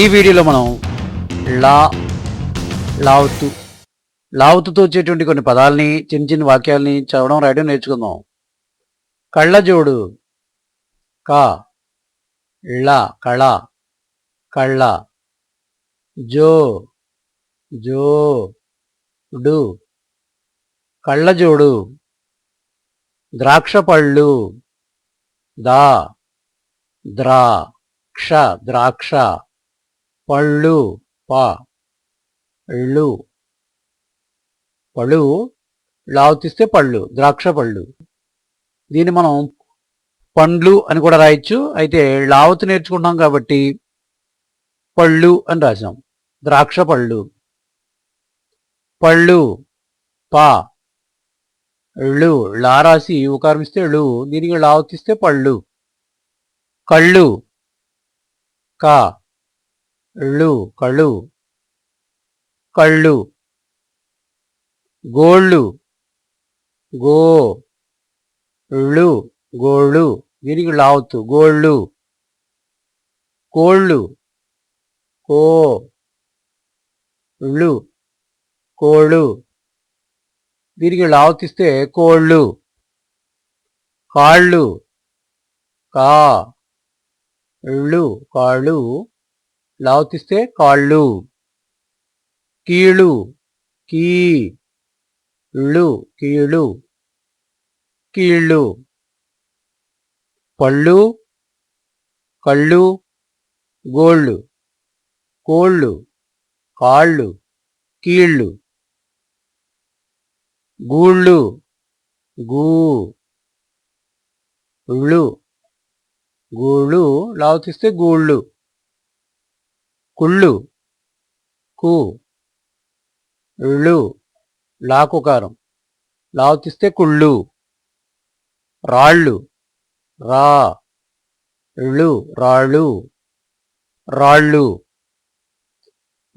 ఈ వీడియోలో మనం లా లావుతు లావుతుతో వచ్చేటువంటి కొన్ని పదాలని చిన్న చిన్న వాక్యాలని చదవడం రాయడం నేర్చుకుందాం. కళ్ళజోడు క ళ కళ కళ్ళ జో జో డు కళ్ళజోడు ద్రాక్ష పళ్ళు దా ద్రా క్ష ద్రాక్ష. పళ్ళు ప. ళ్ళు పళ్ళు లావుతిస్తే పళ్ళు ద్రాక్ష పళ్ళు. దీన్ని మనం పండ్లు అని కూడా రాయొచ్చు. అయితే లావతు నేర్చుకుంటాం కాబట్టి పళ్ళు అని రాసాం ద్రాక్ష పళ్ళు. పళ్ళు పా. ళ్ళు. లా రాసి ఉకారమిస్తే ళ్ళు. దీనికి లావతిస్తే పళ్ళు. కళ్ళు కా. ళ్ళు కళ్ళు కళ్ళు గోళ్ళు గో ళ్ళు గోళ్ళు దీనికి లావుతు గోళ్ళు కోళ్ళు కో ళ్ళు కోళ్ళు దీనికి లావుతిస్తే కోళ్ళు కాళ్ళు కా ళ్ళు కాళ్ళు లావుతిస్తే కాళ్ళు. కీళ్ళు. కీ ళ్ళు కీళ్ళు. కీళ్ళు. పళ్ళు. కళ్ళు. గోళ్ళు. కోళ్ళు. కాళ్ళు. కీళ్ళు. గూళ్ళు. గూ. ళ్ళు. గూళ్ళు. లావుతిస్తే గూళ్ళు. కుళ్ళు కు ళ్ళు లాకుకారం. లావుతిస్తే కుళ్ళు రాళ్ళు రా ళ్ళు రాళ్ళు రాళ్ళు.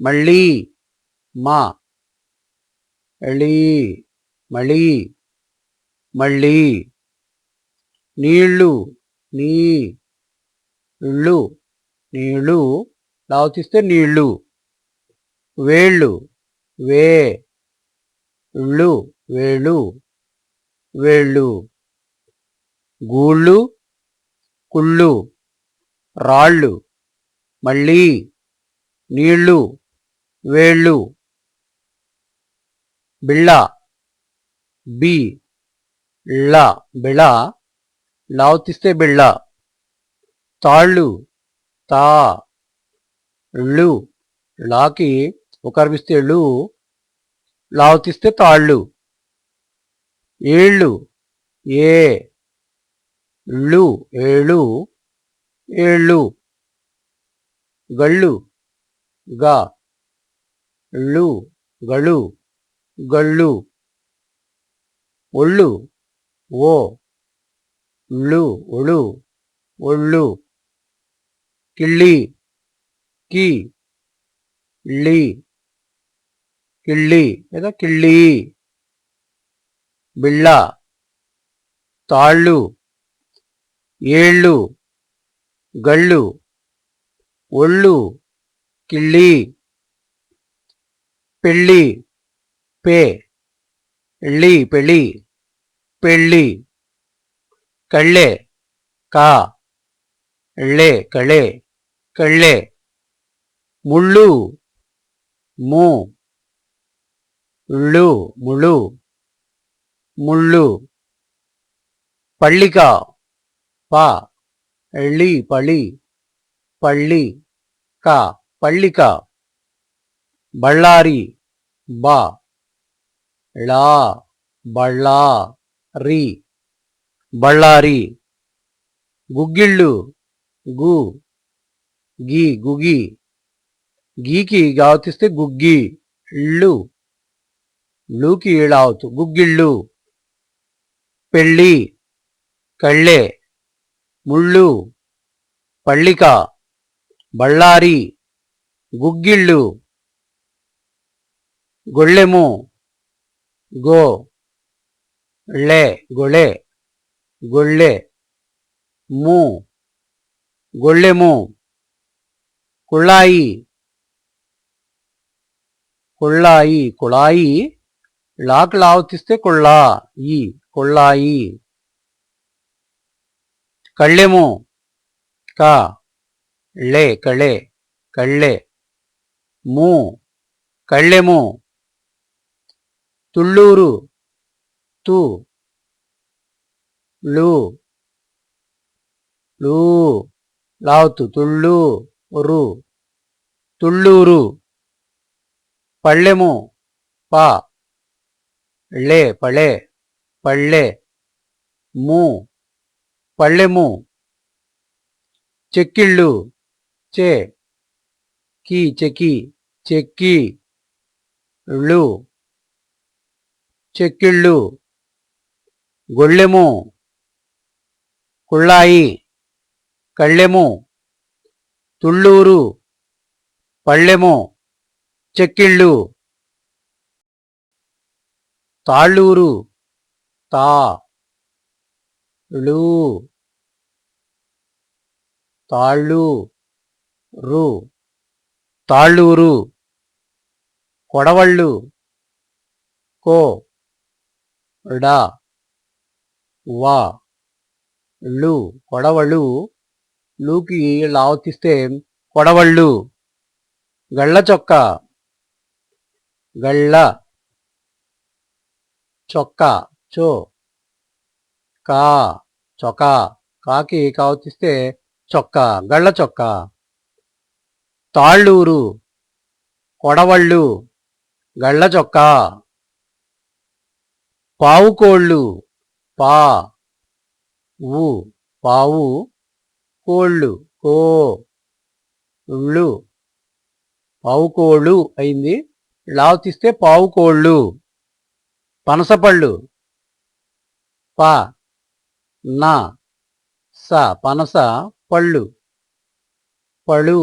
మళ్ళీ మా ఎళీ మళ్ళీ మళ్ళీ. నీళ్ళు నీ ఇళ్ళు నీళ్ళు లావతిస్తే నీళ్ళు. వేళ్ళు. వే. ళ్ళు వేళ్ళు. వేళ్ళు. గూళ్ళు. కుళ్ళు. రాళ్ళు. మళ్ళీ. నీళ్ళు. వేళ్ళు. బిళ్ళ. బి. ళ్ళ బిళ లావుతిస్తే బిళ్ళ. తాళ్ళు. తా. లు లాకి ఒకరిపిస్తే లు లావుతిస్తే తాళ్ళు. ఏళ్ళు ఏ. ళ్ళు ఏళ్ళు ఏళ్ళు. గళ్ళు గా. ళ్ళు గళ్ళు గళ్ళు. ఒళ్ళు ఓ. ళ్ళు ఒళ్ళు ఒళ్ళు. కిళ్ళి. కి ఇళ్ళి కిళ్ళి లేదా కిళ్ళి బిళ్ళ తాళ్ళు ఏళ్ళు గళ్ళు ఒళ్ళు కిళ్ళి పెళ్ళి పే ఎళ్ళి పెళ్ళి పెళ్ళి కళ్ళೆ కా ఎళ్ళೆ కళೆ కళ్ళೆ ముళ్ళు. ము. ళ్ళు. ముళ్ళు. ముళ్ళు. పళ్ళిక. పా. ఎళ్ళి పళి. పళ్ళి. క. పళ్ళిక. బళ్ళారి. బా. ళా. బళ్ళా రి బళ్ళారి. గుగ్గిళ్ళు. గు. గి. గుగి. గీకి గావతిస్తే గుగ్గి ఇళ్ళు లూకి ఈళావుతు గుగ్గిళ్ళు పెళ్ళి కళ్ళే ముళ్ళు పళ్ళిక బళ్ళారి గుగ్గిళ్ళు గొళ్ళెము గో ళ్ళే గొళె గొళ్ళే ము గొళ్ళెము కుళ్ళాయి కొళ్ళాయి కుళాయి. లాక్ లావతిస్తే కొళ్ళా ఈ కొళ్ళాయి. కళ్ళెము కా లే కళే కళ్ళె. మూ కళ్ళెము. తుళ్ళూరు తు లు లూ. లావుతు తుళ్ళు రు తుళ్ళూరు. పళ్ళెము. పా. లే పళే. పళ్ళె. మూ. పళ్ళెము. చెక్కిళ్ళు. చే. కీ చెకి చెక్కి. ళ్ళు. చెక్కిళ్ళు. గొళ్ళెము. కుళ్ళాయి. కళ్ళెము. తుళ్ళూరు. పళ్ళెము. చెక్కిళ్ళు. తాళ్ళూరు. తా. ళూ తాళ్ళు. రు. తాళ్ళూరు. కొడవళ్ళు. కో. డా. వా. లు. కొడవళ్ళు. లూకి లావతిస్తే కొడవళ్ళు. గళ్ళ చొక్క. గళ్ళ చొక్క చో కా చొక్క కాకి కావతిస్తే చొక్క గళ్ళ చొక్క తాళ్ళూరు కొడవళ్ళు గళ్ళ చొక్క పావుకోళ్ళు పా ఊ పావు కోళ్ళు కో ళ్ళు పావుకోళ్ళు అయింది లావు తీస్తే పావుకోళ్ళు పనసపళ్ళు ప నా స పనస పళ్ళు. పళ్ళు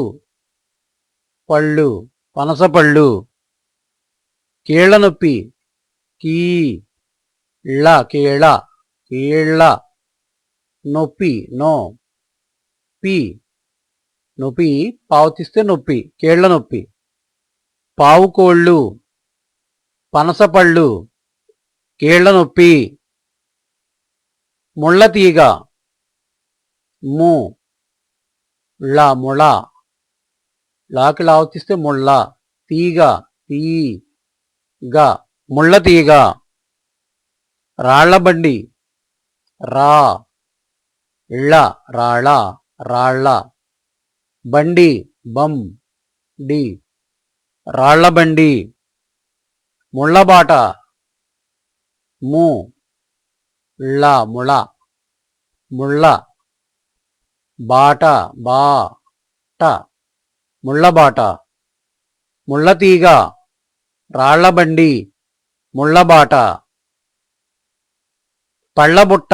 పళ్ళు. పనసపళ్ళు కీళ్ళ నొప్పి కీ ళ కీళ కీళ్ళ నొప్పి నో. పి నొప్పి పావుతిస్తే నొప్పి కేళ్ళ నొప్పి. పావుకోళ్ళు పనసపళ్ళు కీళ్ళనొప్పి ముళ్ళతీగ ము ళ ముళ. లాకి లావతిస్తే ముళ్ళ తీగ తీ గ ముళ్ళతీగ. రాళ్ళబండి రా ఇళ్ళ రాళ రాళ్ళ. బండి బం డి. రాళ్ళబండి ముళ్ళబాట ము ళ్ళ ముళ ముళ్ళ బాట బా ట ముళ్ళబాట ముళ్ళతీగ రాళ్ళబండి ముళ్ళబాట పళ్ళబుట్ట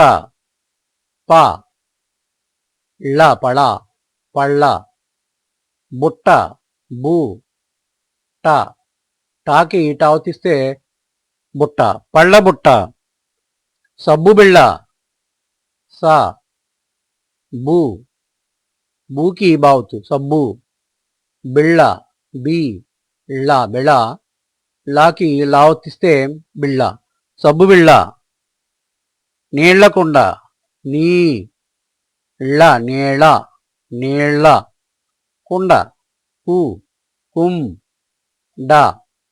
ప ళ్ళ పళ పళ్ళ బుట్ట బూ ట టాకి టావతిస్తే బుట్ట పళ్ళ బుట్ట సబ్బు బిళ్ళ. స. బూ బూకి బావుతు. సబ్బు. బిళ్ళ. బి. ళ్ళ బిళ. లాకి లావతిస్తే బిళ్ళ. సబ్బు బిళ్ళ. నీళ్ళకుండ. నీ. ళ్ళ నీళ్ళ నీళ్ళ కుండ. కు. కుం డా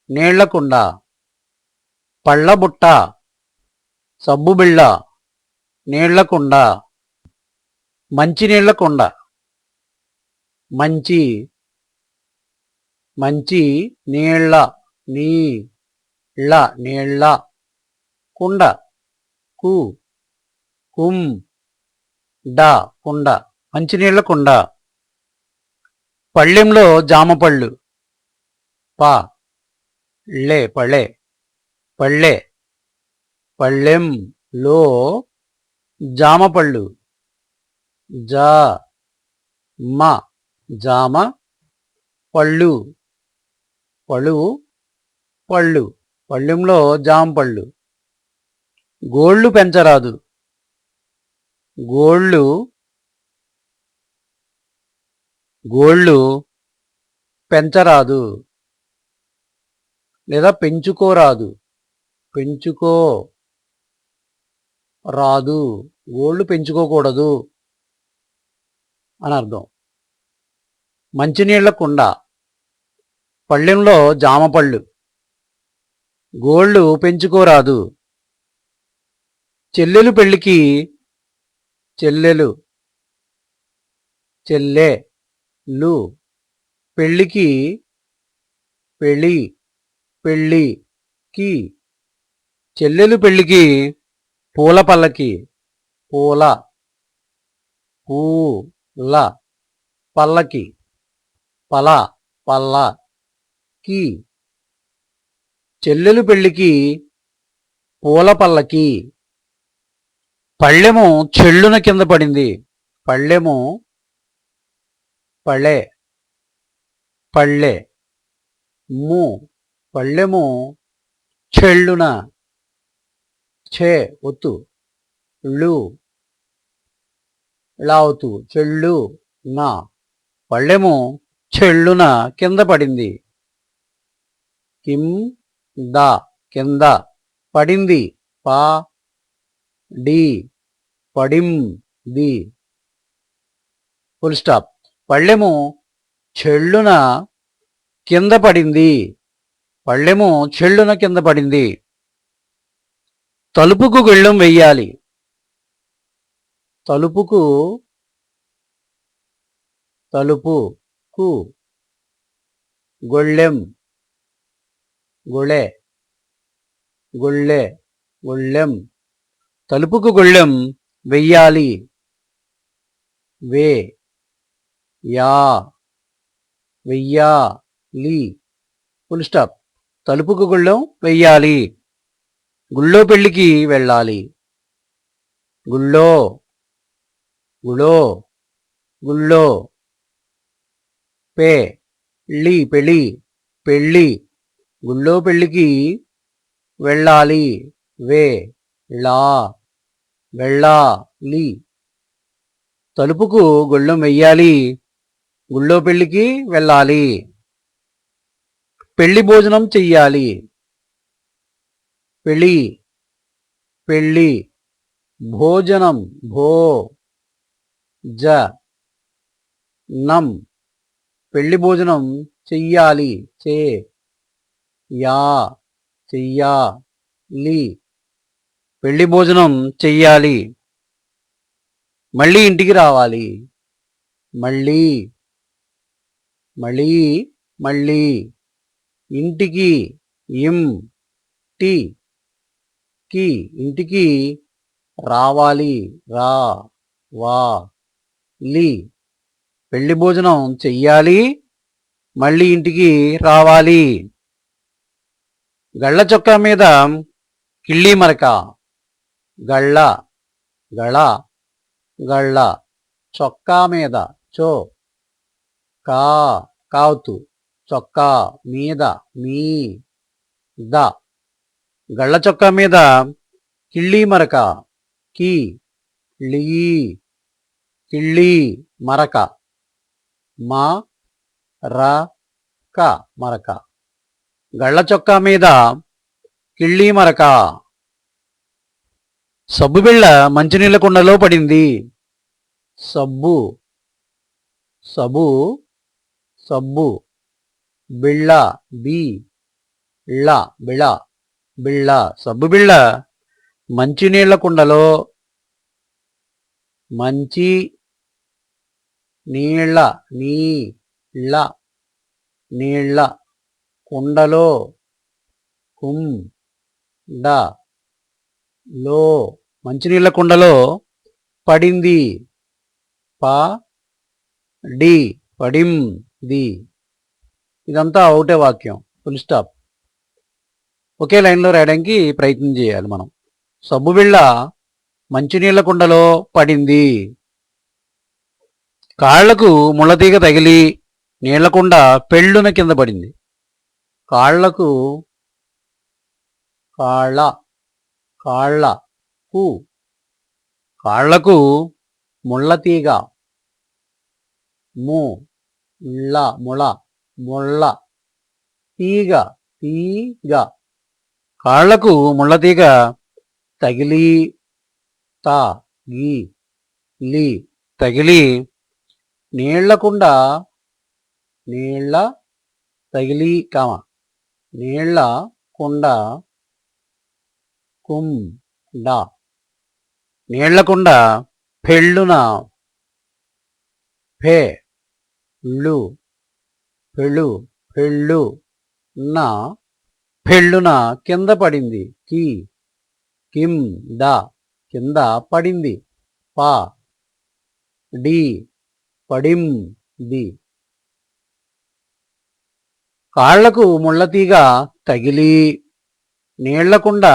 నీళ్ళకుండ పళ్ళబుట్ట సబ్బుబిళ్ళ నీళ్ళకుండ మంచినీళ్ళ కుండ మంచి మంచి నీళ్ళ నీ ళ్ళ నీళ్ళ కుండ కు కుం డ కుండ మంచినీళ్ళ కుండ పళ్ళెంలో జామపళ్ళు పా. లే పళ్ళే. పళ్ళె. పళ్ళెం లో జామపళ్ళు జా. మ. జామ పళ్ళు. పళ్ళు. పళ్ళు. పళ్ళెంలో జామపళ్ళు గోళ్ళు పెంచరాదు. గోళ్ళు. గోళ్ళు పెంచరాదు. లేదా పెంచుకోరాదు. పెంచుకో రాదు. గోళ్ళు పెంచుకోకూడదు అని అర్థం. మంచినీళ్ళ కుండ. పళ్ళెంలో జామ పళ్ళు. గోళ్ళు పెంచుకోరాదు. చెల్లెలు పెళ్ళికి చెల్లెలు. చెల్లెలు పెళ్ళికి పెళ్ళి. పెళ్ళికి చెల్లెలు పెళ్ళికి పూల పల్లకి పూల పూల పల్లకి పల పల్ల కి చెల్లెలు పెళ్ళికి పూల పల్లకి. పళ్ళెము చెల్లున కింద పడింది. పళ్ళెము పళ్ళె పళ్ళె ము పళ్ళెము చెళ్ళున. ఛే ఒత్తు. ళ్ళు లావుతు. చెళ్ళు నా. పళ్ళెము చెళ్ళున కింద పడింది. కిం ద కింద పడింది. పా డి పడిం ది ఫుల్ స్టాప్. పళ్ళెము చెళ్ళున కింద పడింది. పళ్ళెము చెళ్ళున కింద పడింది. తలుపుకు గొళ్ళెం వెయ్యాలి. తలుపుకు తలుపుకు గొళ్ళెం గొళె గొళ్ళె గొళ్ళెం. తలుపుకు గొళ్ళెం వెయ్యాలి. వే యా వెయ్యాలి. ఫుల్ స్టాప్ తలుపుకు గుళ్ళం వెయ్యాలి. గుళ్ళో పెళ్ళికి వెళ్ళాలి. గుళ్ళో. గుళో గుళ్ళో. పే. ళ్ళి పెళ్ళి పెళ్ళి. గుళ్ళో పెళ్ళికి వెళ్ళాలి. వే. లా వెళ్ళాలి. తలుపుకు గుళ్ళం వెయ్యాలి గుళ్ళో పెళ్ళికి వెళ్ళాలి. పెళ్ళి భోజనం చెయ్యాలి. పెళ్ళి పెళ్ళి భోజనం భో జ నం పెళ్ళి భోజనం చెయ్యాలి చే యా చెయ్యాలి. పెళ్ళి భోజనం చెయ్యాలి. మళ్ళీ ఇంటికి రావాలి. మళ్ళీ మళ్ళీ మళ్ళీ. ఇంటికి ఇం టి కి ఇంటికి రావాలి రా వా లి. పెళ్ళి భోజనం చెయ్యాలి మళ్ళీ ఇంటికి రావాలి. గళ్ళ చొక్కా మీద కిళ్ళి మరక. గళ్ళ గళ గళ్ళ. చొక్కా మీద చో కా కావుతూ. చొక్కా మీద మీ ద. గళ్ళ చొక్కా మీద కిళ్ళీ మరక కి లీ కిళ్ళీ మరక మా ర క మరక. గళ్ళ చొక్కా మీద కిళ్ళీ మరక. సబ్బు బిళ్ళ మంచినీళ్ళ కుండలో పడింది. సబ్బు సబు సబ్బు. బిళ్ళ బి ళ్ళ బిళ బిళ్ళ సబ్బు బిళ్ళ మంచినీళ్ళ కుండలో మంచి నీళ్ళ నీళ్ళ నీళ్ళ కుండలో కుం డ లో మంచినీళ్ళ కుండలో పడింది పా డి పడింది. ఇదంతా ఒకటే వాక్యం. ఫుల్ స్టాప్ ఒకే లైన్లో రాయడానికి ప్రయత్నం చేయాలి మనం. సబ్బు బిళ్ళ మంచినీళ్ళ కుండలో పడింది. కాళ్ళకు ముళ్ళతీగ తగిలి నీళ్ళకుండ పెళ్ళున కింద పడింది. కాళ్ళకు కాళ్ళ కాళ్ళ కు. కాళ్ళకు ముళ్ళతీగ ము ముళ్ళ ముళ. ముళ్ళ. తీగ తీగ. కాళ్ళకు ముళ్ళ తీగ తగిలి తా గీ లి తగిలి. నీళ్ళకుండ నీళ్ళ తగిలి కామ. నీళ్ళ కుండ కుండ నీళ్ళకుండ పెళ్ళున ఫే ళ్ళు పెళ్ళు పెళ్ళు నా పెళ్ళున కింద పడింది. కి కిం ద కింద పడింది. పా డి పడిం ది. కాళ్ళకు ముళ్ళతీగ తగిలి నీళ్ళకుండ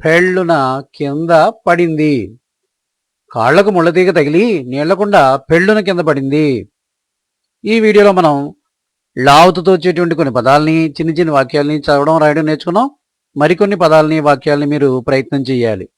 పెళ్ళున కింద పడింది. కాళ్ళకు ముళ్ళతీగ తగిలి నీళ్ళకుండ పెళ్ళున కింద పడింది. ఈ వీడియోలో మనం లావుతతో వచ్చేటువంటి కొన్ని పదాలని చిన్న చిన్న వాక్యాలని చదవడం రాయడం నేర్చుకున్నాం. మరికొన్ని పదాలని వాక్యాలని మీరు ప్రయత్నం చేయాలి.